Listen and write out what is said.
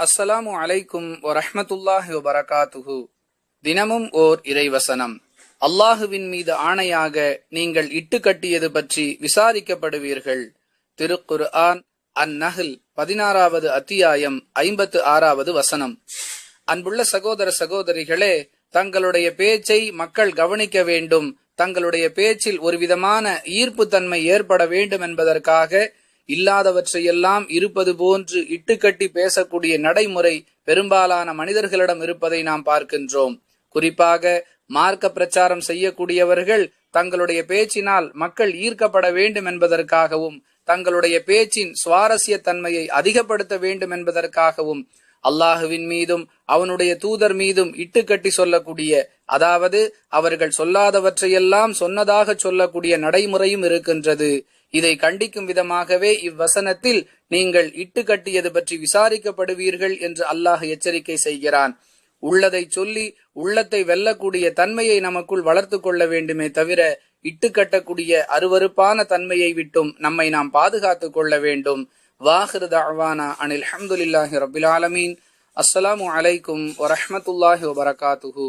அஸ்ஸலாமு அலைக்கும் வரஹமத்துல்லாஹி வபரகாத்துஹு. தினமும் ஓர் இறைவசனம். அல்லாஹுவின் மீது ஆணையாக நீங்கள் இட்டு கட்டியது பற்றி விசாரிக்கப்படுவீர்கள். திருக்குர் ஆன் அந்நகல் பதினாறாவது அத்தியாயம் ஐம்பத்து ஆறாவது வசனம். அன்புள்ள சகோதர சகோதரிகளே தங்களுடைய பேச்சை மக்கள் கவனிக்க வேண்டும். தங்களுடைய பேச்சில் ஒரு விதமான ஈர்ப்புத்தன்மை ஏற்பட வேண்டும் என்பதற்காக இல்லாதவற்றையெல்லாம் இருப்பது போன்று இட்டுக்கட்டி பேசக்கூடிய நடைமுறை பெரும்பாலான மனிதர்களிடம் இருப்பதை நாம் பார்க்கின்றோம். குறிப்பாக மார்க்க பிரச்சாரம் செய்யக்கூடியவர்கள் தங்களுடைய பேச்சினால் மக்கள் ஈர்க்கப்பட வேண்டும் என்பதற்காகவும் தங்களுடைய பேச்சின் சுவாரஸ்ய தன்மையை அதிகப்படுத்த வேண்டும் என்பதற்காகவும் அல்லாஹுவின் மீதும் அவனுடைய தூதர் மீதும் இட்டுக்கட்டி சொல்லக்கூடிய அதாவது அவர்கள் சொல்லாதவற்றையெல்லாம் சொன்னதாக சொல்லக்கூடிய நடைமுறையும் இருக்கின்றது. இதை கண்டிக்கும் விதமாகவே இவ்வசனத்தில் நீங்கள் இட்டு கட்டியது பற்றி விசாரிக்கப்படுவீர்கள் என்று அல்லாஹ் எச்சரிக்கை செய்கிறான். உள்ளதை சொல்லி உள்ளத்தை வெல்லக்கூடிய தன்மையை நமக்குள் வளர்த்து கொள்ள வேண்டுமே தவிர இட்டு கட்டக்கூடிய அருவருப்பான தன்மையை விட்டும் நம்மை நாம் பாதுகாத்துக் கொள்ள வேண்டும். வாஹிரு தஅவானா அனில் அஹமதுல்லாஹி ரபில் ஆலமீன். அஸ்ஸலாமு அலைக்கும் வரஹ்மத்துல்லாஹி வபரகாத்துஹூ.